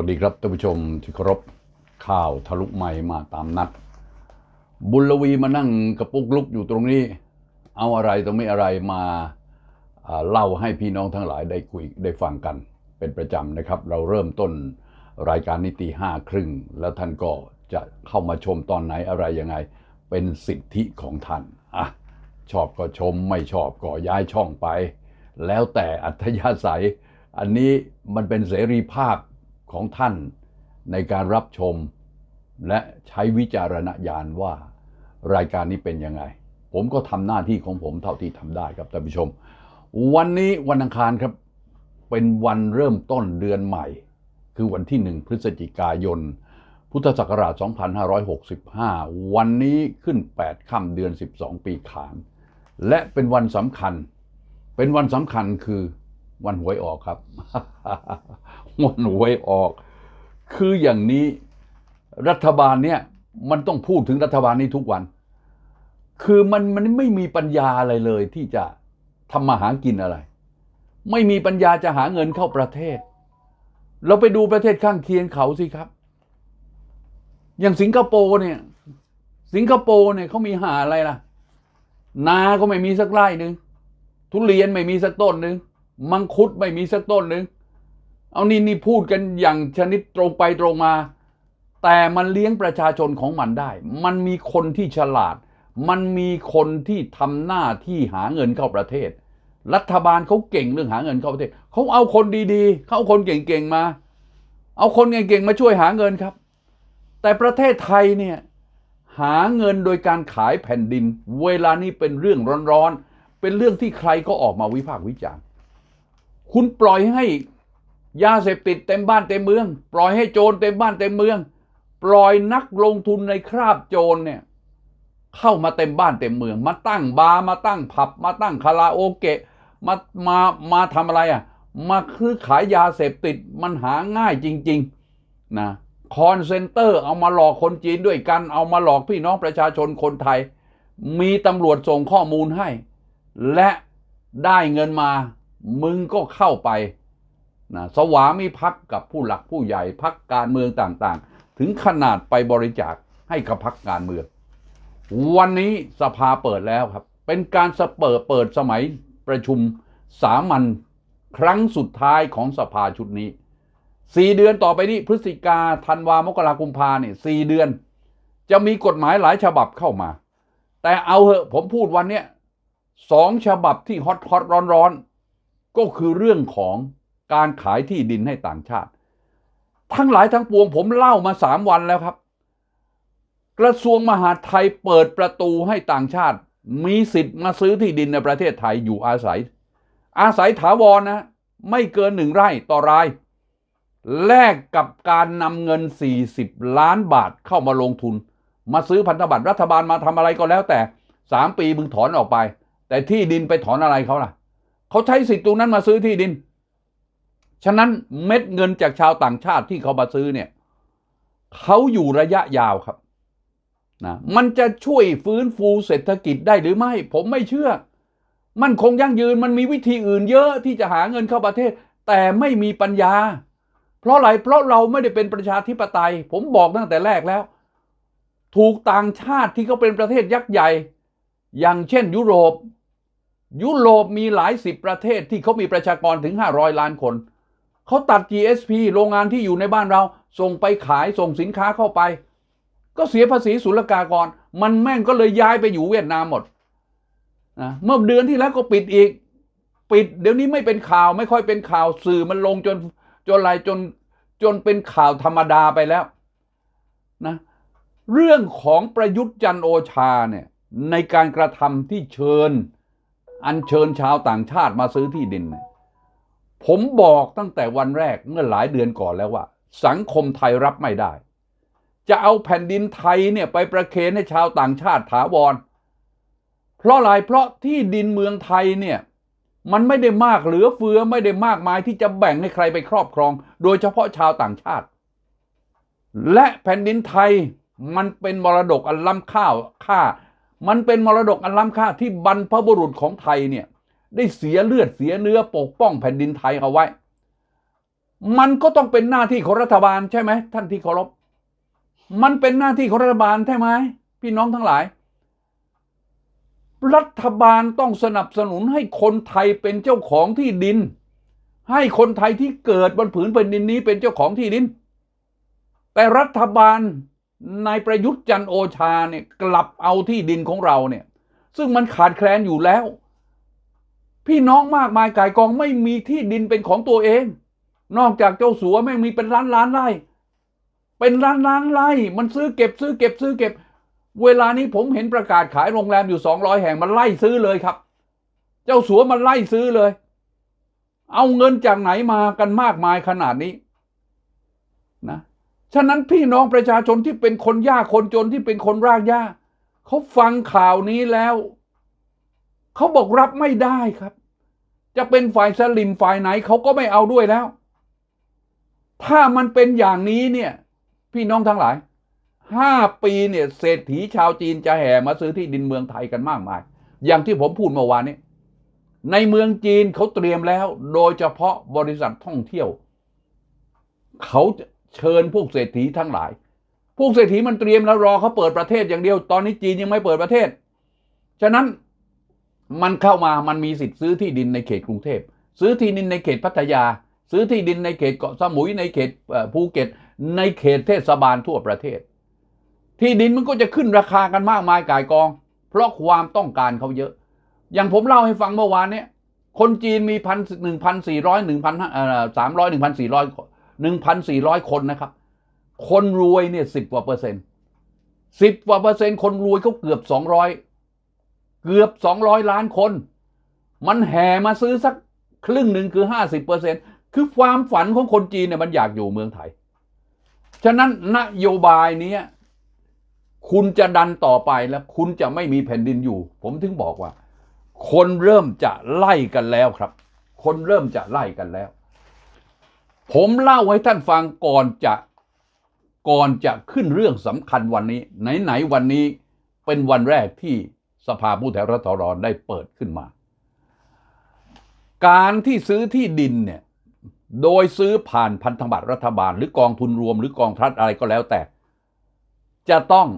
สวัสดีครับท่านผู้ชมที่เคารพข่าวทะลุใหม่มาตามนัด บุญลวีมานั่งกระปุกลุกอยู่ตรงนี้ เอาอะไรตรงนี้อะไรมาอ่าเล่าให้พี่น้องทั้งหลายได้คุยได้ฟังกันเป็นประจำนะครับ เราเริ่มต้นรายการนิตีห้าครึ่ง แล้วท่านก็จะเข้ามาชมตอนไหนอะไรยังไง เป็นสิทธิของท่านอะชอบก็ชมไม่ชอบก็ย้ายช่องไป แล้วแต่อัธยาศัย อันนี้มันเป็นเสรีภาพ ของท่านในการรับชม และใช้วิจารณญาณว่ารายการนี้เป็นยังไง ผมก็ทำหน้าที่ของผมเท่าที่ทำได้ครับท่านผู้ชม วันนี้วันอังคารครับ เป็นวันเริ่มต้นเดือนใหม่ คือวันที่1พฤศจิกายน พุทธศักราช 2565 วันนี้ขึ้น 8 ค่ำเดือน 12 ปีขาน และเป็นวันสำคัญ เป็นวันสำคัญคือวันหวยออกครับ วันหวยออก คืออย่างนี้รัฐบาลเนี่ยมันต้องพูดถึงรัฐบาลนี้ทุกวัน คือมันมันไม่มีปัญญาอะไรเลยที่จะทำมาหากินอะไร ไม่มีปัญญาจะหาเงินเข้าประเทศ เราไปดูประเทศข้างเคียงเขาสิครับ อย่างสิงคโปร์เนี่ย สิงคโปร์เนี่ยเขามีหาอะไรล่ะ นาก็ไม่มีสักไร่หนึ่งทุเรียนไม่มีสักต้นหนึ่งมังคุดไม่มีสักต้นหนึ่ง เอานี่นี่พูดกันอย่างชนิดตรงไปตรงมา แต่มันเลี้ยงประชาชนของมันได้ มันมีคนที่ฉลาด มันมีคนที่ทำหน้าที่หาเงินเข้าประเทศ รัฐบาลเขาเก่งเรื่องหาเงินเข้าประเทศเขาเอาคนดีๆเขาเอาคนเก่งๆมา เอาคนเก่งๆมาช่วยหาเงินครับ แต่ประเทศไทยเนี่ยหาเงินโดยการขายแผ่นดิน เวลานี้เป็นเรื่องร้อนๆเป็นเรื่องที่ใครก็ออกมาวิพากษ์วิจารณ์คุณปล่อยให้ ยาเสพติดเต็มบ้านเต็มเมือง ปล่อยให้โจรเต็มบ้านเต็มเมือง ปล่อยนักลงทุนในคราบโจรเนี่ยเข้ามาเต็มบ้านเต็มเมือง มาตั้งบาร์มาตั้งผับ มาตั้งคาราโอเกะมามามาทำอะไรอะมาคือขายยาเสพติดมันหาง่ายจริงๆนะคอนเซนเตอร์เอามาหลอกคนจีนด้วยกัน เอามาหลอกพี่น้องประชาชนคนไทย มีตำรวจส่งข้อมูลให้ และได้เงินมามึงก็เข้าไป นะสวามิภักดิ์กับผู้หลักผู้ใหญ่พักการเมืองต่างๆ ถึงขนาดไปบริจาคให้กับพักการเมือง วันนี้สภาเปิดแล้วครับ เป็นการสเปิดเปิดสมัยประชุมสามัญครั้งสุดท้ายของสภาชุดนี้สี่เดือนต่อไปนี้พฤศจิกาธันวามกรากุมภาเนี่ยสี่เดือน จะมีกฎหมายหลายฉบับเข้ามา แต่เอาเหอะผมพูดวันเนี้ยสองฉบับที่ฮอตฮอตร้อนร้อนๆก็คือเรื่องของ การขายที่ดินให้ต่างชาติ ทั้งหลายทั้งปวงผมเล่ามาสามวันแล้วครับ กระทรวงมหาดไทยเปิดประตูให้ต่างชาติ มีสิทธิ์มาซื้อที่ดินในประเทศไทยอยู่อาศัย อาศัยถาวรนะ ไม่เกินหนึ่งไร่ต่อราย แลกกับการนำเงิน 40 ล้านบาทเข้ามาลงทุน มาซื้อพันธบัตรรัฐบาลมาทำอะไรก็แล้วแต่3ปีมึงถอนออกไป แต่ที่ดินไปถอนอะไรเขาล่ะ เขาใช้สิทธิ์ตรงนั้นมาซื้อที่ดิน ฉะนั้นเม็ดเงินจากชาวต่างชาติที่เขามาซื้อเนี่ยเขาอยู่ระยะยาวครับนะมันจะช่วยฟื้นฟูเศรษฐกิจได้หรือไม่ ผมไม่เชื่อ มันคงยั่งยืนมันมีวิธีอื่นเยอะที่จะหาเงินเข้าประเทศ แต่ไม่มีปัญญา เพราะอะไรเพราะเราไม่ได้เป็นประชาธิปไตย ผมบอกตั้งแต่แรกแล้ว ถูกต่างชาติที่เขาเป็นประเทศยักษ์ใหญ่ อย่างเช่นยุโรป ยุโรปมีหลายสิบประเทศที่เขามีประชากรถึง 500 ล้านคน เขาตัด GSP โรงงานที่อยู่ในบ้านเรา ส่งไปขายส่งสินค้าเข้าไป ก็เสียภาษีศุลกากร มันแม่งก็เลยย้ายไปอยู่เวียดนามหมดนะเมื่อเดือนที่แล้วก็ปิดอีก ปิดเดี๋ยวนี้ไม่เป็นข่าวไม่ค่อยเป็นข่าวสื่อมันลงจนจนอะไรจนจนเป็นข่าวธรรมดาไปแล้วนะเรื่องของประยุทธ์จันโอชาเนี่ยในการกระทำที่เชิญ อันเชิญชาวต่างชาติมาซื้อที่ดินเนี่ย ผมบอกตั้งแต่วันแรกเมื่อหลายเดือนก่อนแล้วว่า สังคมไทยรับไม่ได้ จะเอาแผ่นดินไทยเนี่ยไปประเคนให้ชาวต่างชาติถาวร เพราะอะไรเพราะที่ดินเมืองไทยเนี่ยมันไม่ได้มากเหลือเฟือไม่ได้มากมายที่จะแบ่งให้ใครไปครอบครอง โดยเฉพาะชาวต่างชาติ และแผ่นดินไทยมันเป็นมรดกอันล้ำค่าค่า มันเป็นมรดกอันล้ำค่าที่บรรพบุรุษของไทยเนี่ย ได้เสียเลือดเสียเนื้อปกป้องแผ่นดินไทยเอาไว้ มันก็ต้องเป็นหน้าที่ของรัฐบาลใช่ไหมท่านที่เคารพ มันเป็นหน้าที่ของรัฐบาลใช่ไหมพี่น้องทั้งหลาย รัฐบาลต้องสนับสนุนให้คนไทยเป็นเจ้าของที่ดิน ให้คนไทยที่เกิดบนผืนแผ่นดินนี้เป็นเจ้าของที่ดิน แต่รัฐบาลนายประยุทธ์จันโอชาเนี่ยกลับเอาที่ดินของเราเนี่ย ซึ่งมันขาดแคลนอยู่แล้ว พี่น้องมากมายกายกองไม่มีที่ดินเป็นของตัวเอง นอกจากเจ้าสัวไม่งมีเป็นล้านล้านไร่ เป็นล้านล้านไร่ มันซื้อเก็บซื้อเก็บซื้อเก็บ เวลานี้ผมเห็นประกาศขายโรงแรมอยู่สองร้อยแห่งมันไล่ซื้อเลยครับ เจ้าสัวมันไล่ซื้อเลย เอาเงินจากไหนมากันมากมายขนาดนี้นะฉะนั้นพี่น้องประชาชนที่เป็นคนยากคนจนที่เป็นคนรากหญ้าเขาฟังข่าวนี้แล้ว เขาบอกรับไม่ได้ครับ จะเป็นฝ่ายสลิมฝ่ายไหนเขาก็ไม่เอาด้วยแล้ว ถ้ามันเป็นอย่างนี้เนี่ย พี่น้องทั้งหลายห้าปีเนี่ยเศรษฐีชาวจีนจะแห่มาซื้อที่ดินเมืองไทยกันมากมาย อย่างที่ผมพูดเมื่อวานนี้ ในเมืองจีนเขาเตรียมแล้ว โดยเฉพาะบริษัทท่องเที่ยว เขาเชิญพวกเศรษฐีทั้งหลาย พวกเศรษฐีมันเตรียมแล้วรอเขาเปิดประเทศอย่างเดียว ตอนนี้จีนยังไม่เปิดประเทศ ฉะนั้น มันเข้ามามันมีสิทธิ์ซื้อที่ดินในเขตกรุงเทพ ซื้อที่ดินในเขตพัทยา ซื้อที่ดินในเขตเกาะสมุยในเขตภูเก็ต ในเขตเทศบาลทั่วประเทศ ที่ดินมันก็จะขึ้นราคากันมากมายกายกอง เพราะความต้องการเขาเยอะ อย่างผมเล่าให้ฟังเมื่อวานเนี้ยคนจีนมีพันหนึ่งพันสี่ร้อยหนึ่งพันสามร้อยหนึ่งพันสี่ร้อยหนึ่งพันสี่ร้อยคนนะครับ คนรวยเนี่ยสิบกว่าเปอร์เซ็นต์สิบกว่าเปอร์เซ็นต์คนรวยเขาเกือบสองร้อย เกือบสองร้อยล้านคน มันแห่มาซื้อสักครึ่งหนึ่งคือห้าสิบเปอร์เซ็นต์คือความฝันของคนจีนเนี่ยมันอยากอยู่เมืองไทย ฉะนั้นนโยบายนี้คุณจะดันต่อไปแล้ว คุณจะไม่มีแผ่นดินอยู่ ผมถึงบอกว่า คนเริ่มจะไล่กันแล้วครับ คนเริ่มจะไล่กันแล้ว ผมเล่าให้ท่านฟังก่อนจะก่อนจะขึ้นเรื่องสำคัญวันนี้ ไหนๆวันนี้เป็นวันแรกที่ สภาผู้แทนราษฎรได้เปิดขึ้นมา การที่ซื้อที่ดินเนี่ยโดยซื้อผ่านพันธบัตรรัฐบาล หรือกองทุนรวมหรือกองทัพอะไรก็แล้วแต่ จะต้อง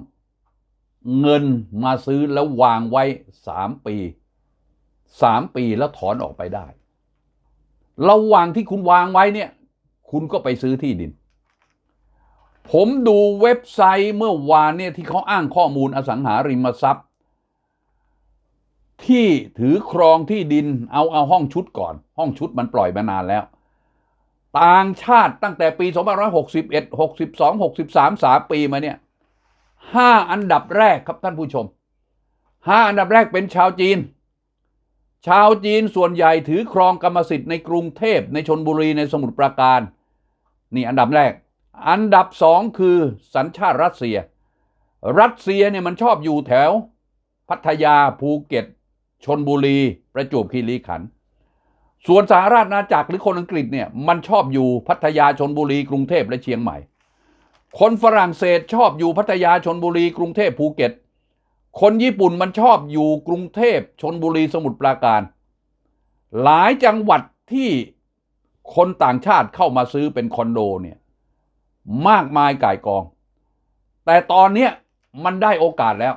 เงินมาซื้อแล้ววางไว้สามปีสามปีแล้วถอนออกไปได้ ระหว่างที่คุณวางไว้เนี่ย คุณก็ไปซื้อที่ดิน ผมดูเว็บไซต์เมื่อวานเนี่ยที่เขาอ้างข้อมูลอสังหาริมทรัพย์ ที่ถือครองที่ดินเอาเอาห้องชุดก่อน ห้องชุดมันปล่อยมานานแล้ว ต่างชาติตั้งแต่ปี 2561 62 63 3 ปีมาเนี่ยห้าอันดับแรกครับท่านผู้ชมห้าอันดับแรกเป็นชาวจีน ชาวจีนส่วนใหญ่ถือครองกรรมสิทธิ์ในกรุงเทพในชนบุรีในสมุทรปราการ นี่อันดับแรก อันดับสองคือสัญชาติรัสเซีย รัสเซียเนี่ยมันชอบอยู่แถว พัทยาภูเก็ต ชนบุรี ประจวบคีรีขันธ์ส่วนสหราชอาณาจักรหรือคนอังกฤษเนี่ยมันชอบอยู่พัทยาชนบุรีกรุงเทพและเชียงใหม่ คนฝรั่งเศสชอบอยู่พัทยาชนบุรีกรุงเทพภูเก็ต คนญี่ปุ่นมันชอบอยู่กรุงเทพชนบุรีสมุทรปราการ หลายจังหวัดที่คนต่างชาติเข้ามาซื้อเป็นคอนโดเนี่ยมากมายก่ายกอง แต่ตอนนี้มันได้โอกาสแล้ว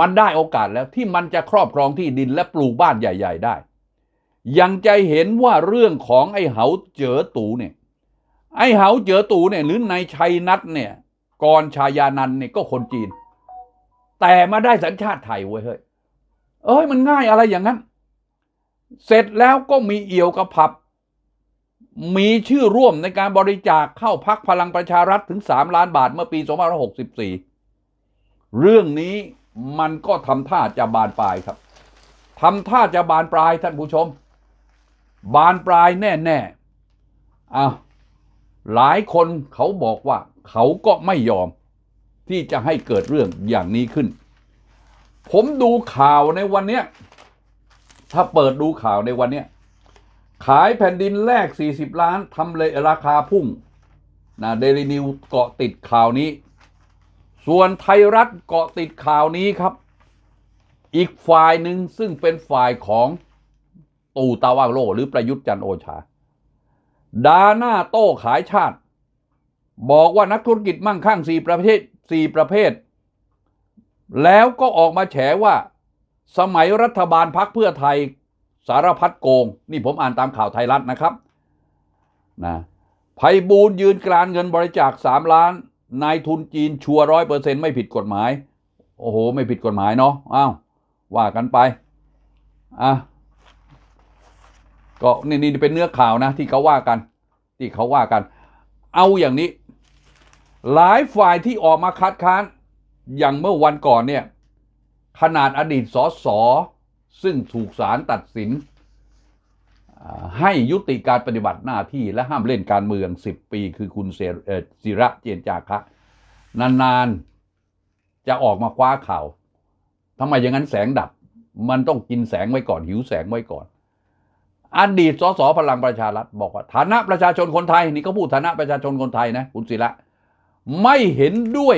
มันได้โอกาสแล้วที่มันจะครอบครองที่ดินและปลูกบ้านใหญ่ ๆ ได้ ยังใจเห็นว่าเรื่องของไอ้เหาเจ๋อตูเนี่ย ไอ้เหาเจ๋อตูเนี่ยหรือนายชัยนัทเนี่ยกรชายานันเนี่ยก็คนจีน แต่มาได้สัญชาติไทยเว้ยเฮ้ย เอ้ยมันง่ายอะไรอย่างนั้น เสร็จแล้วก็มีเอี่ยวกับผับ มีชื่อร่วมในการบริจาคเข้าพักพลังประชารัฐถึง 3 ล้านบาทเมื่อปี 2564 เรื่องนี้ มันก็ทำท่าจะบานปลายครับทำท่าจะบานปลายท่านผู้ชม บานปลายแน่ๆอ้าวหลายคนเขาบอกว่าเขาก็ไม่ยอม ที่จะให้เกิดเรื่องอย่างนี้ขึ้น ผมดูข่าวในวันเนี้ยถ้าเปิดดูข่าวในวันเนี้ยขายแผ่นดินแรก 40 ล้านทำเลยราคาพุ่งนะเดลินิวเกาะติดข่าวนี้ ส่วนไทยรัฐเกาะติดข่าวนี้ครับ อีกฝ่ายหนึ่งซึ่งเป็นฝ่ายของตู่ตาวาโลหรือประยุทธ์จันโอชาดาหน้าโต้ขายชาติ บอกว่านักธุรกิจมั่งคั่งสี่ประเภทสี่ประเภท แล้วก็ออกมาแฉว่า สมัยรัฐบาลพักเพื่อไทยสารพัดโกง นี่ผมอ่านตามข่าวไทยรัฐนะครับนะไพบูลยืนกรานเงินบริจาคสามล้าน นายทุนจีนชัวร้อยเปอร์เซ็นต์ไม่ผิดกฎหมาย โอ้โห ไม่ผิดกฎหมายเนาะอ้าวว่ากันไปอะก็นี่นี่เป็นเนื้อข่าวนะ ที่เขาว่ากัน ที่เขาว่ากัน เอาอย่างนี้ หลายฝ่ายที่ออกมาคัดค้าน อย่างเมื่อวันก่อนเนี่ย ขนาดอดีตสสซึ่งถูกศาลตัดสิน ให้ยุติการปฏิบัติหน้าที่และห้ามเล่นการเมือง 10 ปี คือคุณเสรเอ่อศิระเจนจาคะนานๆจะออกมาคว้าข่าวทำไมอย่างนั้นแสงดับ มันต้องกินแสงไว้ก่อน หิวแสงไว้ก่อนอดีตสสพลังประชารัฐบอกว่าฐานะประชาชนคนไทย นี่ก็พูดฐานะประชาชนคนไทยนะคุณศิระไม่เห็นด้วย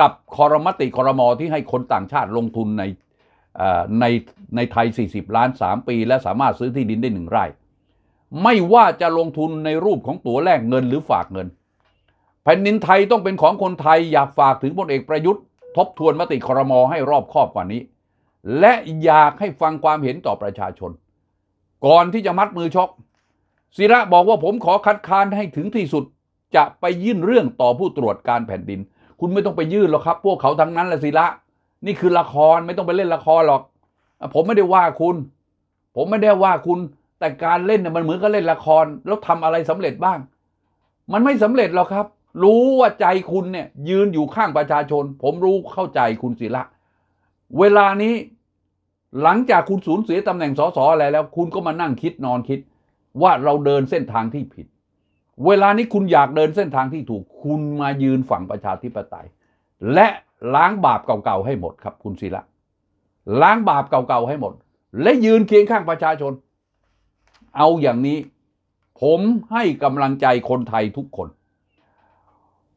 กับคอรมติคอรมอที่ให้คนต่างชาติลงทุนใน ในในไทย 40 ล้าน 3 ปี และสามารถซื้อที่ดินได้หนึ่งไร่ ไม่ว่าจะลงทุนในรูปของตั๋วแลกเงินหรือฝากเงิน แผ่นดินไทยต้องเป็นของคนไทยอยากฝากถึงพลเอกประยุทธ์ ทบทวนมติคอรมอให้รอบคอบกว่านี้ และอยากให้ฟังความเห็นต่อประชาชน ก่อนที่จะมัดมือชกศิระบอกว่าผมขอคัดค้านให้ถึงที่สุดจะไปยื่นเรื่องต่อผู้ตรวจการแผ่นดิน คุณไม่ต้องไปยื่นหรอกครับ พวกเขาทั้งนั้นแหละศิระ นี่คือละครไม่ต้องไปเล่นละครหรอก ผมไม่ได้ว่าคุณ ผมไม่ได้ว่าคุณ แต่การเล่นเนี่ยมันเหมือนกับเล่นละคร แล้วทำอะไรสำเร็จบ้าง มันไม่สำเร็จหรอกครับ รู้ว่าใจคุณเนี่ย ยืนอยู่ข้างประชาชน ผมรู้เข้าใจคุณศิระเวลานี้หลังจากคุณสูญเสียตำแหน่งสสอะไรแล้ว คุณก็มานั่งคิดนอนคิด ว่าเราเดินเส้นทางที่ผิด เวลานี้คุณอยากเดินเส้นทางที่ถูก คุณมายืนฝั่งประชาธิปไตย และ ล้างบาปเก่าๆให้หมดครับคุณศิระล้างบาปเก่าๆให้หมด และยืนเคียงข้างประชาชน เอาอย่างนี้ ผมให้กำลังใจคนไทยทุกคน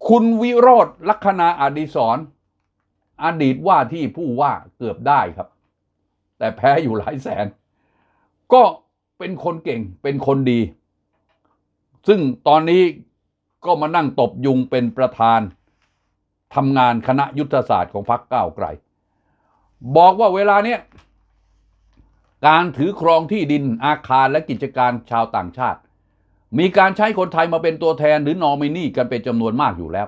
คุณวิโรธลัคนาอดิศรอดีตว่าที่ผู้ว่าเกือบได้ครับ แต่แพ้อยู่หลายแสน ก็เป็นคนเก่งเป็นคนดี ซึ่งตอนนี้ก็มานั่งตบยุงเป็นประธาน ทำงานคณะยุทธศาสตร์ของพรรคก้าวไกล บอกว่าเวลาเนี้ยการถือครองที่ดินอาคารและกิจการชาวต่างชาติ มีการใช้คนไทยมาเป็นตัวแทนหรือนอมินีกันเป็นจำนวนมากอยู่แล้ว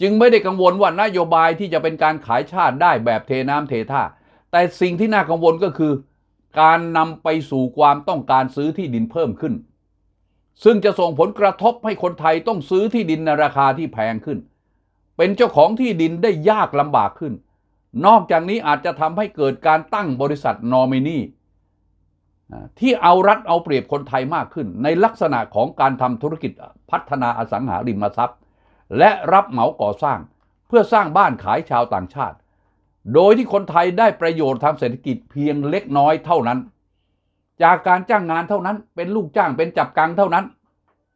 จึงไม่ได้กังวลว่านโยบายที่จะเป็นการขายชาติได้แบบเทน้ำเทท่า แต่สิ่งที่น่ากังวลก็คือ การนำไปสู่ความต้องการซื้อที่ดินเพิ่มขึ้น ซึ่งจะส่งผลกระทบให้คนไทยต้องซื้อที่ดินในราคาที่แพงขึ้น เป็นเจ้าของที่ดินได้ยากลำบากขึ้น นอกจากนี้อาจจะทำให้เกิดการตั้งบริษัทนอมินีที่เอารัดเอาเปรียบคนไทยมากขึ้น ในลักษณะของการทำธุรกิจพัฒนาอสังหาริมทรัพย์ และรับเหมาก่อสร้างเพื่อสร้างบ้านขายชาวต่างชาติ โดยที่คนไทยได้ประโยชน์ทางเศรษฐกิจเพียงเล็กน้อยเท่านั้น จากการจ้างงานเท่านั้นเป็นลูกจ้างเป็นจับกังเท่านั้น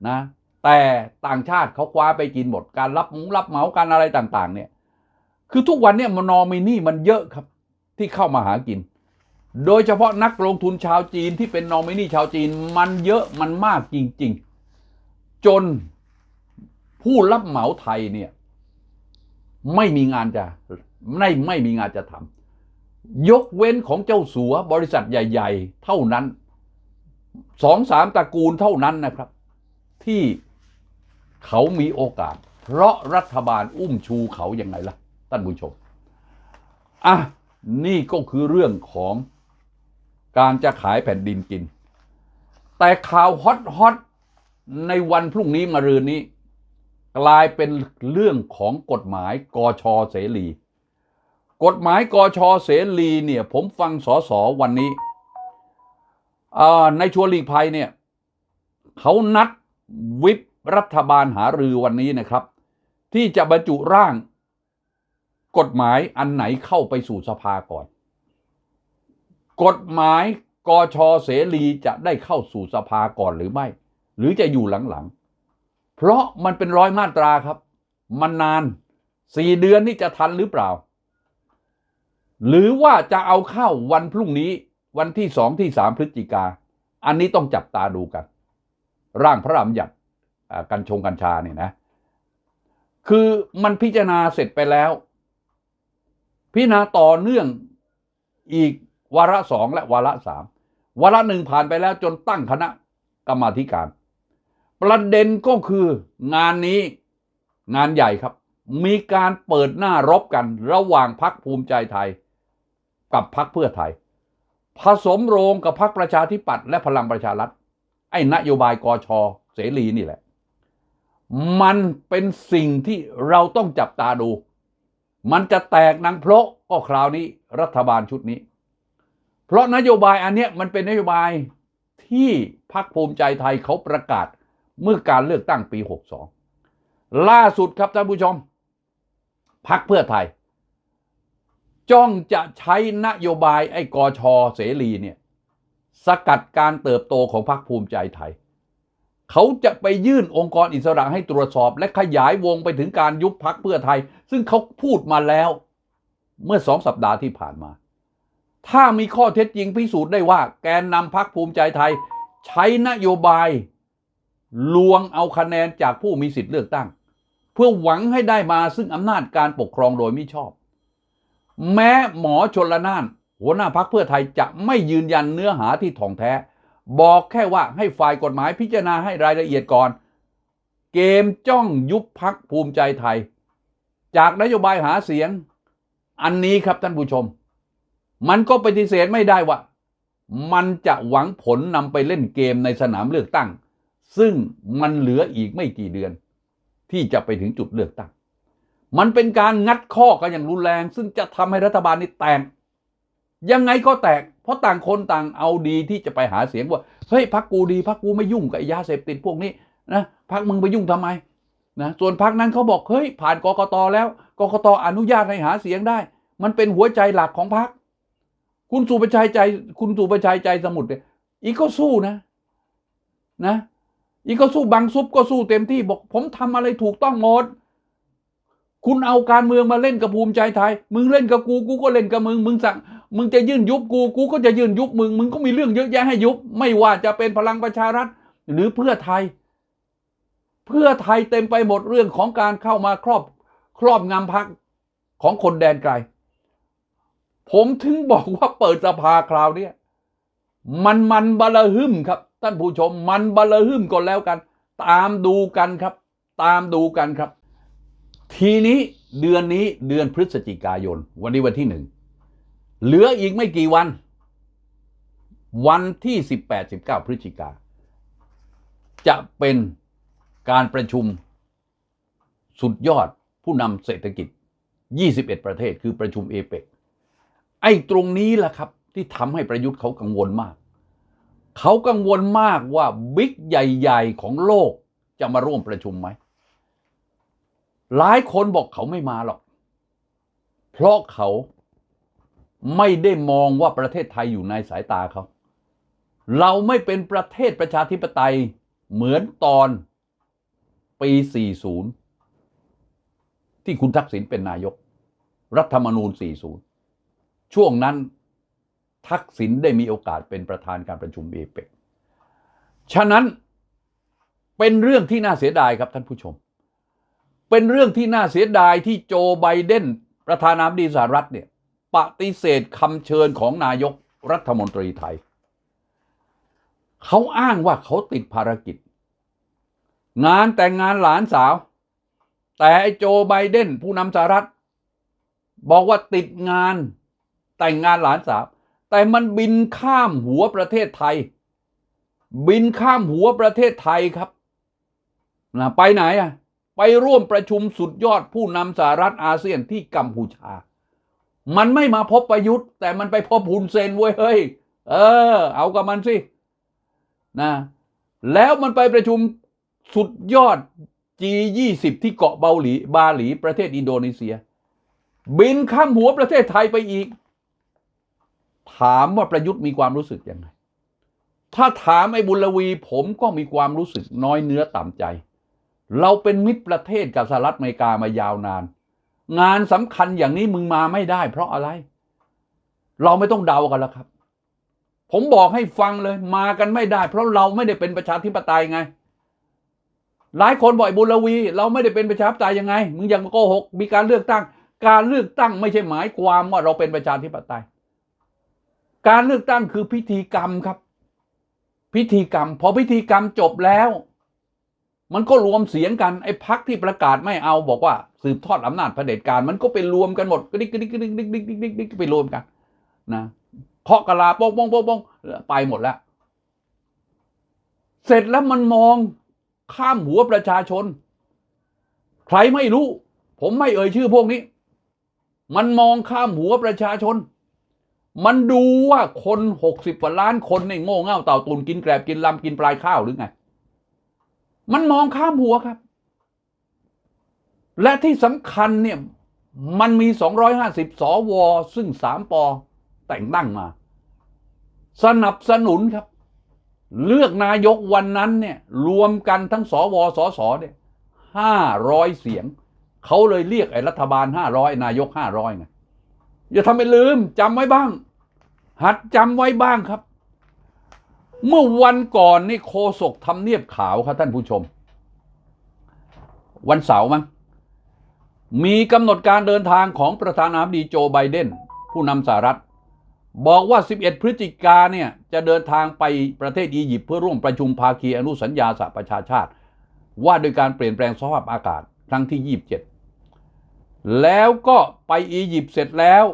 นะ แต่ต่างชาติเขาคว้าไปกินหมดการรับมุงรับเหมาการอะไรต่าง ๆ เนี่ย คือทุกวันเนี่ยมันนอมินี่มันเยอะครับที่เข้ามาหากิน โดยเฉพาะนักลงทุนชาวจีนที่เป็นนอมินีชาวจีนมันเยอะมันมากจริง ๆ จนผู้รับเหมาไทยเนี่ย ไม่มีงานจะไม่ไม่มีงานจะทำยกเว้นของเจ้าสัวบริษัทใหญ่ ๆ เท่านั้นสองสามตระกูลเท่านั้นนะครับ ที่ เขามีโอกาส เพราะรัฐบาลอุ้มชูเขาอย่างไงล่ะท่านผู้ชมอะนี่ก็คือเรื่องของการจะขายแผ่นดินกิน แต่ข่าวฮอตฮอตในวันพรุ่งนี้มารืนนี้ กลายเป็นเรื่องของกฎหมายกชเสรี กฎหมายกชเสรีเนี่ย ผมฟังสสวันนี้ในชัวร์ลีกภัยเนี่ย เขานัดวิป รัฐบาลหารือวันนี้นะครับ ที่จะบรรจุร่าง กฎหมายอันไหนเข้าไปสู่สภาก่อน กฎหมายกชเสรีจะได้เข้าสู่สภาก่อนหรือไม่ หรือจะอยู่หลังๆ เพราะมันเป็นร้อยมาตราครับ มันนานสี่เดือนนี่จะทันหรือเปล่า หรือว่าจะเอาเข้าวันพรุ่งนี้วันที่สองที่สามพฤศจิกา อันนี้ต้องจับตาดูกัน ร่างพระรามญัติ กัญชงกัญชาเนี่ยนะ คือมันพิจารณาเสร็จไปแล้ว พิจารณาต่อเนื่องอีกวาระสองและวาระสามวาระหนึ่งผ่านไปแล้วจนตั้งคณะกรรมาธิการ ประเด็นก็คืองานนี้งานใหญ่ครับ มีการเปิดหน้ารบกันระหว่างพักภูมิใจไทย กับพักเพื่อไทย ผสมโรงกับพักประชาธิปัตย์และพลังประชารัฐไอ้นโยบายกอชเสรีนี่แหละ มันเป็นสิ่งที่เราต้องจับตาดู มันจะแตกนางเพราะก็คราวนี้รัฐบาลชุดนี้ เพราะนโยบายอันเนี้ยมันเป็นนโยบายที่พรรคภูมิใจไทยเขาประกาศเมื่อการเลือกตั้งปี 62 ล่าสุดครับท่านผู้ชมพรรคเพื่อไทย จ้องจะใช้นโยบายไอ้กอชเสรีเนี่ยสกัดการเติบโตของพรรคภูมิใจไทย เขาจะไปยื่นองค์กรอิสระให้ตรวจสอบ และขยายวงไปถึงการยุบพักเพื่อไทย ซึ่งเขาพูดมาแล้ว เมื่อสองสัปดาห์ที่ผ่านมา ถ้ามีข้อเท็จจริงพิสูจน์ได้ว่า แกนนำพักภูมิใจไทย ใช้นโยบาย ลวงเอาคะแนนจากผู้มีสิทธิ์เลือกตั้ง เพื่อหวังให้ได้มาซึ่งอำนาจการปกครองโดยมิชอบ แม้หมอชนละนาน หัวหน้าพักเพื่อไทยจะไม่ยืนยันเนื้อหาที่ถ่องแท้ บอกแค่ว่าให้ฝ่ายกฎหมายพิจารณาให้รายละเอียดก่อน เกมจ้องยุบพักภูมิใจไทย จากนโยบายหาเสียง อันนี้ครับท่านผู้ชม มันก็ปฏิเสธไม่ได้ว่า มันจะหวังผลนำไปเล่นเกมในสนามเลือกตั้ง ซึ่งมันเหลืออีกไม่กี่เดือน ที่จะไปถึงจุดเลือกตั้ง มันเป็นการงัดข้อกันอย่างรุนแรง ซึ่งจะทำให้รัฐบาลนี้แตก ยังไงก็แตก เพราะต่างคนต่างเอาดีที่จะไปหาเสียงว่าเฮ้ยพักกูดีพักกูไม่ยุ่งกับยาเสพติดพวกนี้นะพักมึงไปยุ่งทำไมนะส่วนพักนั้นเขาบอกเฮ้ยผ่านกกตแล้วกกตอนุญาตให้หาเสียงได้ มันเป็นหัวใจหลักของพักคุณสุประชัยใจ คุณสุประชัยใจสมุทรเนี่ยอีกก็สู้นะนะอีกก็สู้บางซุปก็สู้เต็มที่บอก ผมทำอะไรถูกต้องหมดคุณเอาการเมืองมาเล่นกับภูมิใจไทย มึงเล่นกับกู กูก็เล่นกับมึง มึงสั่ง มึงจะยื่นยุบกูกูก็จะยื่นยุบมึง มึงก็มีเรื่องเยอะแยะให้ยุบ ไม่ว่าจะเป็นพลังประชารัฐ หรือเพื่อไทย เพื่อไทยเต็มไปหมดเรื่องของการเข้ามาครอบครอบงำพักของคนแดนไกล ผมถึงบอกว่าเปิดสภาคราวนี้มันมันบลหึมครับ ท่านผู้ชมมันบลหึมก็แล้วกัน ตามดูกันครับ ตามดูกันครับ ทีนี้เดือนนี้เดือนพฤศจิกายน วันนี้วันที่หนึ่ง เหลืออีกไม่กี่วัน วันที่ 18 19 พฤศจิกา จะเป็นการประชุมสุดยอดผู้นำเศรษฐกิจ 21 ประเทศคือประชุมเอเปกไอ้ตรงนี้แหละครับ ที่ทำให้ประยุทธ์เขากังวลมาก เขากังวลมากว่าบิ๊กใหญ่ ๆ ของโลกจะมาร่วมประชุมไหม หลายคนบอกเขาไม่มาหรอก เพราะเขา ไม่ได้มองว่าประเทศไทยอยู่ในสายตาเขา เราไม่เป็นประเทศประชาธิปไตยเหมือนตอนปี 40 ที่คุณทักษิณเป็นนายก รัฐธรรมนูญ 40 ช่วงนั้นทักษิณได้มีโอกาสเป็นประธานการประชุมเอเปกฉะนั้นเป็นเรื่องที่น่าเสียดายครับท่านผู้ชม เป็นเรื่องที่น่าเสียดายที่โจไบเดนประธานาธิบดีสหรัฐเนี่ย ปฏิเสธคำเชิญของนายกรัฐมนตรีไทย เขาอ้างว่าเขาติดภารกิจ งานแต่งงานหลานสาว แต่ไอโจไบเดนผู้นำสหรัฐ บอกว่าติดงานแต่งงานหลานสาว แต่มันบินข้ามหัวประเทศไทย บินข้ามหัวประเทศไทยครับนะไปไหนอะ ไปร่วมประชุมสุดยอดผู้นำสหรัฐอาเซียนที่กัมพูชา มันไม่มาพบประยุทธ์ แต่มันไปพบฮุนเซนเว้ยเฮ้ย เออ เอากับมันสินะแล้วมันไปประชุมสุดยอด G20 ที่เกาะเบาหลี บาหลีประเทศอินโดนีเซีย บินข้ามหัวประเทศไทยไปอีก ถามว่าประยุทธ์มีความรู้สึกยังไง ถ้าถามไอ้บุญลวี ผมก็มีความรู้สึกน้อยเนื้อต่ำใจ เราเป็นมิตรประเทศกับสหรัฐอเมริกามายาวนาน งานสำคัญอย่างนี้มึงมาไม่ได้ เพราะอะไร เราไม่ต้องเดากันแล้วครับ ผมบอกให้ฟังเลยมากันไม่ได้ เพราะเราไม่ได้เป็นประชาธิปไตยไง หลายคนบ่อยบุญลวี เราไม่ได้เป็นประชาธิปไตยยังไง มึงยังมาโกหก มีการเลือกตั้ง การเลือกตั้งไม่ใช่หมายความว่าเราเป็นประชาธิปไตย การเลือกตั้งคือพิธีกรรมครับ พิธีกรรม พอพิธีกรรมจบแล้ว มันก็รวมเสียงกันไอ้พักที่ประกาศไม่เอาบอกว่า สืบทอดอำนาจเผด็จการ มันก็ไปรวมกันหมดกระดิกกระดิกกระดิกกระดิกกระดิกกระดิกกดิกไปรวมกันนะเคาะกะลาโป้งโป้งโป้งไปหมดแล้ว เสร็จแล้วมันมองข้ามหัวประชาชน ใครไม่รู้ ผมไม่เอ่ยชื่อพวกนี้ มันมองข้ามหัวประชาชน มันดูว่าคนหกสิบกว่าล้านคนในยโง่เง่าเต่าตุนกินแกลบกินลำกินปลายข้าวหรือไง มันมองข้ามหัวครับ และที่สำคัญเนี่ยมันมี 250 สว ซึ่งสามปอแต่งตั้งมา สนับสนุนครับ เลือกนายกวันนั้นเนี่ยรวมกันทั้งสวสสเนี่ยห้าร้อยเสียง เขาเลยเรียกไอ้รัฐบาลห้าร้อยนายกห้าร้อยไงอย่าทำเป็นลืมจำไว้บ้าง หัดจำไว้บ้างครับ เมื่อวันก่อนนี่โคศกทำเนียบขาวครับท่านผู้ชม วันเสาร์มั้ง มีกำหนดการเดินทางของประธานาธิบดีโจไบเดนผู้นำสหรัฐ บอกว่า 11 พฤศจิกาเนี่ยจะเดินทางไปประเทศอียิปต์เพื่อร่วมประชุมภาคีอนุสัญญาสหประชาชาติ ว่าโดยการเปลี่ยนแปลงสภาพอากาศครั้งที่ 27 แล้วก็ไปอียิปต์เสร็จแล้ว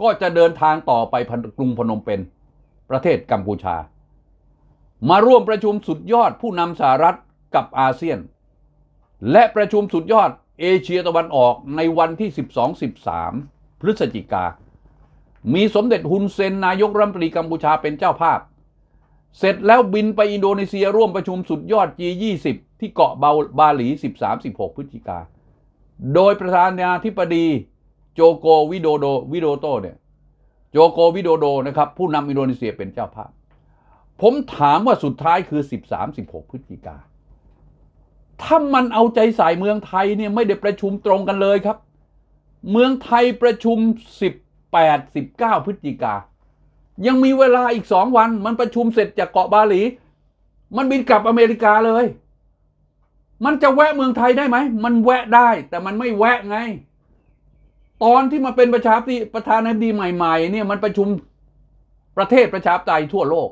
ก็จะเดินทางต่อไปกรุงพนมเปญประเทศกัมพูชา มาร่วมประชุมสุดยอดผู้นำสหรัฐกับอาเซียน และประชุมสุดยอด เอเชียตะวันออกในวันที่ 12-13 พฤศจิกา มีสมเด็จฮุนเซนนายกรัฐมนตรีกัมพูชาเป็นเจ้าภาพ เสร็จแล้วบินไปอินโดนีเซียร่วมประชุมสุดยอด G20 ที่เกาะบาบาหลี 13-16 พฤศจิกา โดยประธานาธิบดีโจโกวิโดโดวิโดโตเนี่ยโจโกวิโดโดนะครับผู้นำอินโดนีเซียเป็นเจ้าภาพ ผมถามว่าสุดท้ายคือ 13-16 พฤศจิกา ถ้ามันเอาใจใส่เมืองไทยเนี่ยไม่ได้ประชุมตรงกันเลยครับ เมืองไทยประชุม 18 19 พฤศจิกา ยังมีเวลาอีกสองวัน มันประชุมเสร็จจากเกาะบาหลี มันบินกลับอเมริกาเลย มันจะแวะเมืองไทยได้ไหม มันแวะได้ แต่มันไม่แวะไง ตอนที่มาเป็นประชาธิประธานาธิบดีใหม่ ๆ เนี่ยมันประชุมประเทศประชาธิปไตยทั่วโลก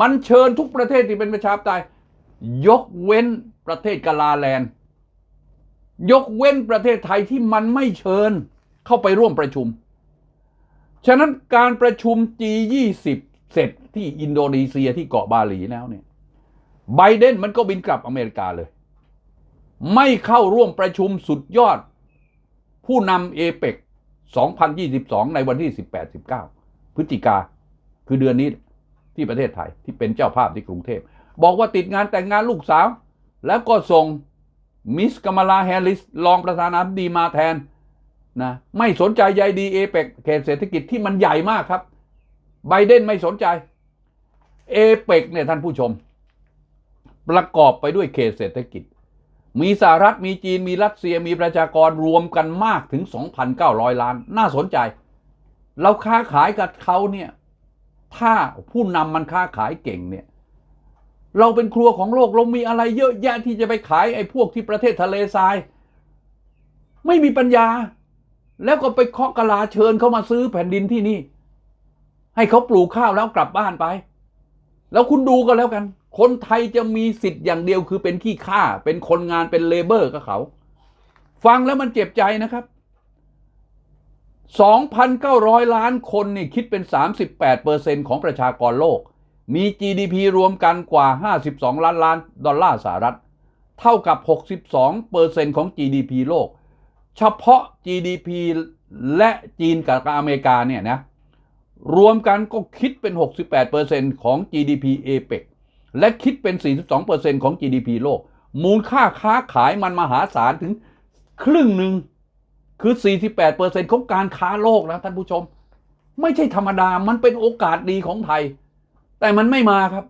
มันเชิญทุกประเทศที่เป็นประชาธิปไตย ยกเว้น ประเทศกาลาแลนด์ ยกเว้นประเทศไทยที่มันไม่เชิญเข้าไปร่วมประชุม ฉะนั้นการประชุม G20 เสร็จที่อินโดนีเซียที่เกาะบาหลีแล้วเนี่ยไบเดนมันก็บินกลับอเมริกาเลย ไม่เข้าร่วมประชุมสุดยอด ผู้นำเอเปก2022 ในวันที่ 18-19 พฤศจิกาคือเดือนนี้ที่ประเทศไทยที่เป็นเจ้าภาพที่กรุงเทพ บอกว่าติดงานแต่งงานลูกสาว แล้วก็ส่งมิสกามาลาแฮร์ริสรองประธานาธิบดีมาแทนนะไม่สนใจใยดีเอเปกเขตเศรษฐกิจที่มันใหญ่มากครับ ไบเดนไม่สนใจเอเปกเนี่ยท่านผู้ชม ประกอบไปด้วยเขตเศรษฐกิจ มีสหรัฐมีจีนมีรัสเซียมีประชากรรวมกันมากถึง 2,900 ล้าน น่าสนใจ เราค้าขายกับเขาเนี่ย ถ้าผู้นำมันค้าขายเก่งเนี่ย เราเป็นครัวของโลกเรามีอะไรเยอะแยะที่จะไปขายไอ้พวกที่ประเทศทะเลทราย ไม่มีปัญญา แล้วก็ไปเคาะกะลาเชิญเขามาซื้อแผ่นดินที่นี่ ให้เขาปลูกข้าวแล้วกลับบ้านไป แล้วคุณดูก็แล้วกัน คนไทยจะมีสิทธิ์อย่างเดียวคือเป็นขี้ข้าเป็นคนงานเป็นเลเบอร์กับเขา ฟังแล้วมันเจ็บใจนะครับ2,900 ล้านคนนี่คิดเป็น 38%ของประชากรโลก มี GDP รวมกันกว่า 52 ล้านล้านดอลลาร์สหรัฐ เท่ากับ 62%ของ GDP โลก เฉพาะ GDP และจีนกับอเมริกาเนี่ยนะรวมกันก็คิดเป็น 68%ของ GDP APEC และคิดเป็น 42%ของ GDP โลก มูลค่าค้าขายมันมหาศาลถึงครึ่งหนึ่งคือ 48%ของการค้าโลกนะท่านผู้ชม ไม่ใช่ธรรมดา มันเป็นโอกาสดีของไทย แต่มันไม่มาครับ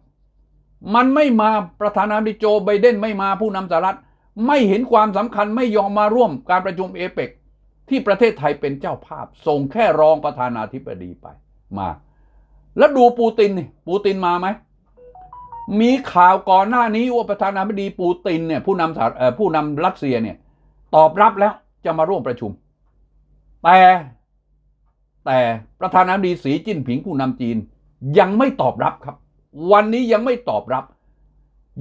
มันไม่มาประธานาธิบดีโจไบเดนไม่มาผู้นำสหรัฐ ไม่เห็นความสำคัญไม่ยอมมาร่วมการประชุมเอเปกที่ประเทศไทยเป็นเจ้าภาพ ส่งแค่รองประธานาธิบดีไปมา แล้วดูปูตินนี่ปูตินมาไหมมีข่าวก่อนหน้านี้ว่าประธานาธิบดีปูตินเนี่ยผู้นำผู้นำรัสเซียเนี่ยตอบรับแล้วจะมาร่วมประชุม แต่แต่ประธานาธิบดีสีจิ้นผิงผู้นำจีน ยังไม่ตอบรับครับ วันนี้ยังไม่ตอบรับ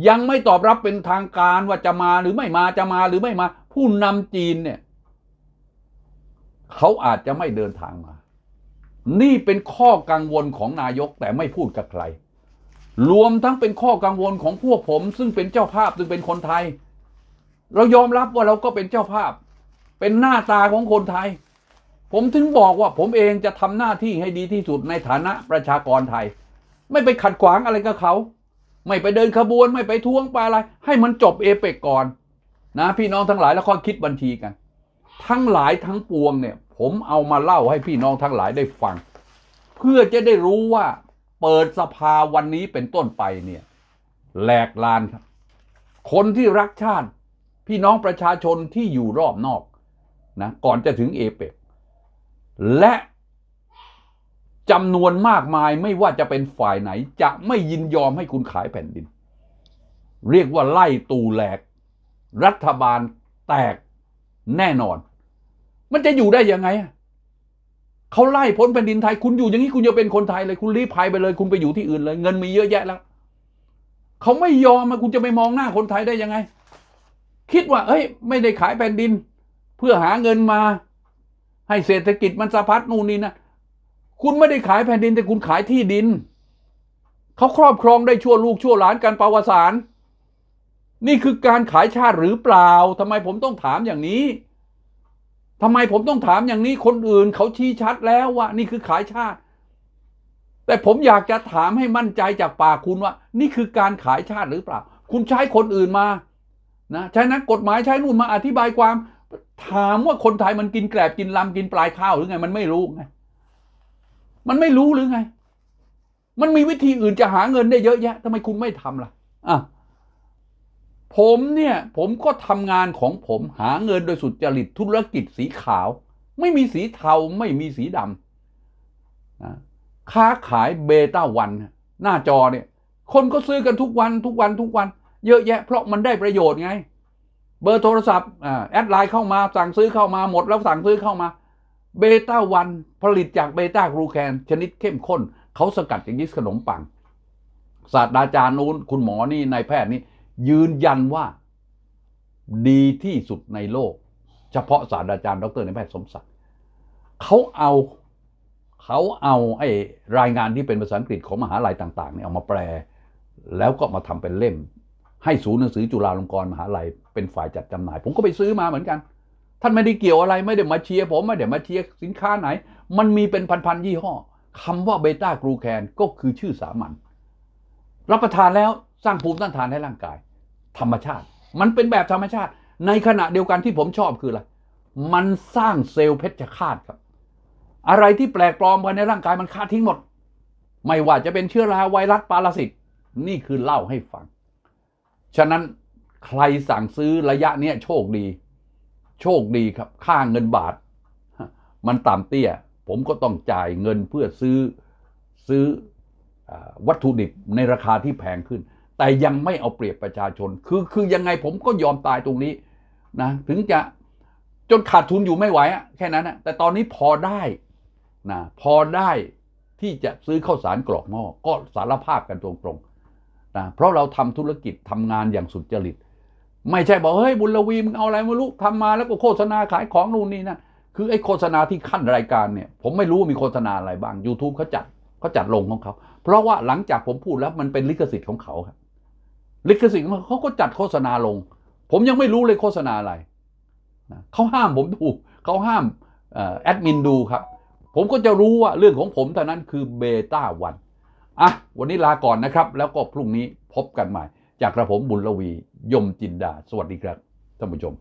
ยังไม่ตอบรับเป็นทางการว่าจะมาหรือไม่มาจะมาหรือไม่มา ผู้นำจีนเนี่ยเขาอาจจะไม่เดินทางมา นี่เป็นข้อกังวลของนายกแต่ไม่พูดกับใคร รวมทั้งเป็นข้อกังวลของพวกผม ซึ่งเป็นเจ้าภาพซึ่งเป็นคนไทย เรายอมรับว่าเราก็เป็นเจ้าภาพ เป็นหน้าตาของคนไทย ผมถึงบอกว่าผมเองจะทำหน้าที่ให้ดีที่สุดในฐานะประชากรไทย ไม่ไปขัดขวางอะไรกับเขา ไม่ไปเดินขบวนไม่ไปท้วงไปอะไร ให้มันจบเอเปกก่อน นะ พี่น้องทั้งหลายแล้วค่อยคิดบัญชีกัน ทั้งหลายทั้งปวงเนี่ย ผมเอามาเล่าให้พี่น้องทั้งหลายได้ฟัง เพื่อจะได้รู้ว่าเปิดสภาวันนี้เป็นต้นไปเนี่ยแหลกลานครับ คนที่รักชาติ พี่น้องประชาชนที่อยู่รอบนอกนะก่อนจะถึงเอเปก และจำนวนมากมายไม่ว่าจะเป็นฝ่ายไหน จะไม่ยินยอมให้คุณขายแผ่นดิน เรียกว่าไล่ตูแหลก รัฐบาลแตกแน่นอน มันจะอยู่ได้ยังไงเขาไล่พ้นแผ่นดินไทย คุณอยู่อย่างนี้คุณจะเป็นคนไทยเลย คุณรีบภัยไปเลย คุณไปอยู่ที่อื่นเลย เงินมีเยอะแยะแล้วเขาไม่ยอมมาคุณจะไปมองหน้าคนไทยได้ยังไง คิดว่า เอ้ย ไม่ได้ขายแผ่นดิน เพื่อหาเงินมา ให้เศรษฐกิจมันสะพัดนู่นนี่นะคุณไม่ได้ขายแผ่นดินแต่คุณขายที่ดินเขาครอบครองได้ชั่วลูกชั่วหลานการประวัติศาสตร์นี่คือการขายชาติหรือเปล่าทำไมผมต้องถามอย่างนี้ทำไมผมต้องถามอย่างนี้คนอื่นเขาชี้ชัดแล้วว่า นี่คือขายชาติ แต่ผมอยากจะถามให้มั่นใจจากปากคุณว่า นี่คือการขายชาติหรือเปล่า คุณใช้คนอื่นมานะใช้นักกฎหมายใช้นู่นมาอธิบายความ ถามว่าคนไทยมันกินแกลบกินลำกินปลายข้าวหรือไง มันไม่รู้ไง มันไม่รู้หรือไง มันมีวิธีอื่นจะหาเงินได้เยอะแยะทำไมคุณไม่ทำล่ะอะผมเนี่ย ผมก็ทำงานของผมหาเงินโดยสุจริตธุรกิจสีขาว ไม่มีสีเทาไม่มีสีดำค้าขายเบต้าวัน หน้าจอเนี่ย คนก็ซื้อกันทุกวันทุกวันทุกวัน เยอะแยะ เพราะมันได้ประโยชน์ไง เบอร์โทรศัพท์แอดไลน์เข้ามาสั่งซื้อเข้ามาหมดแล้วสั่งซื้อเข้ามาเบต้าวันผลิตจากเบต้ากรูแคนชนิดเข้มข้น เขาสกัดจากยีสต์ขนมปัง ศาสตราจารย์นู้นคุณหมอนี่นายแพทย์นี่ยืนยันว่าดีที่สุดในโลก เฉพาะศาสตราจารย์ดรนายแพทย์สมศักดิ์เขาเอาเขาเอาไอ้รายงานที่เป็นภาษาอังกฤษของมหาลัยต่างๆเนี่ยเอามาแปล แล้วก็มาทำเป็นเล่ม ให้ศูนย์หนังสือจุฬาลงกรณ์มหาลัย เป็นฝ่ายจัดจำหน่าย ผมก็ไปซื้อมาเหมือนกัน ท่านไม่ได้เกี่ยวอะไรไม่ได้มาเชียร์ผมไม่ได้มาเชียร์สินค้าไหน มันมีเป็นพันๆยี่ห้อคำว่าเบต้ากรูแคนก็คือชื่อสามัญรับประทานแล้วสร้างภูมิต้านทานให้ร่างกาย ธรรมชาติ มันเป็นแบบธรรมชาติ ในขณะเดียวกันที่ผมชอบคืออะไรมันสร้างเซลล์เพชฌฆาตครับ อะไรที่แปลกปลอมภายในร่างกายมันฆ่าทิ้งหมด ไม่ว่าจะเป็นเชื้อราไวรัสปรสิตนี่คือเล่าให้ฟัง ฉะนั้น ใครสั่งซื้อระยะเนี้ยโชคดี โชคดีครับ ค่าเงินบาท มันต่ำเตี้ย ผมก็ต้องจ่ายเงินเพื่อซื้อซื้ออวัตถุดิบในราคาที่แพงขึ้น แต่ยังไม่เอาเปรียบประชาชน คือคือยังไงผมก็ยอมตายตรงนี้นะถึงจะจนขาดทุนอยู่ไม่ไหวอะแค่นั้นนะแต่ตอนนี้พอได้นะพอได้ที่จะซื้อข้าวสารกรอกหม้อก็สารภาพกันตรงๆนะเพราะเราทำธุรกิจทำงานอย่างสุจริต ไม่ใช่บอกเฮ้ยบุญละวีมึงเอาอะไรไม่รู้ทำมาแล้วก็โฆษณาขายของนู่นนี่นั่นคือไอ้โฆษณาที่ขั้นรายการเนี่ย ผมไม่รู้ว่ามีโฆษณาอะไรบ้าง YouTube เขาจัดเขาจัดลงของเขา เพราะว่าหลังจากผมพูดแล้วมันเป็นลิขสิทธิ์ของเขาครับลิขสิทธิ์ของเขาก็จัดโฆษณาลง ผมยังไม่รู้เลยโฆษณาอะไรนะเขาห้ามผมดูเขาห้ามแอดมินดูครับ ผมก็จะรู้ว่าเรื่องของผมเท่านั้นคือเบต้าวันอะวันนี้ลาก่อนนะครับ แล้วก็พรุ่งนี้พบกันใหม่ จากกระผมบุญละวี ยมจินดา สวัสดีครับท่านผู้ชม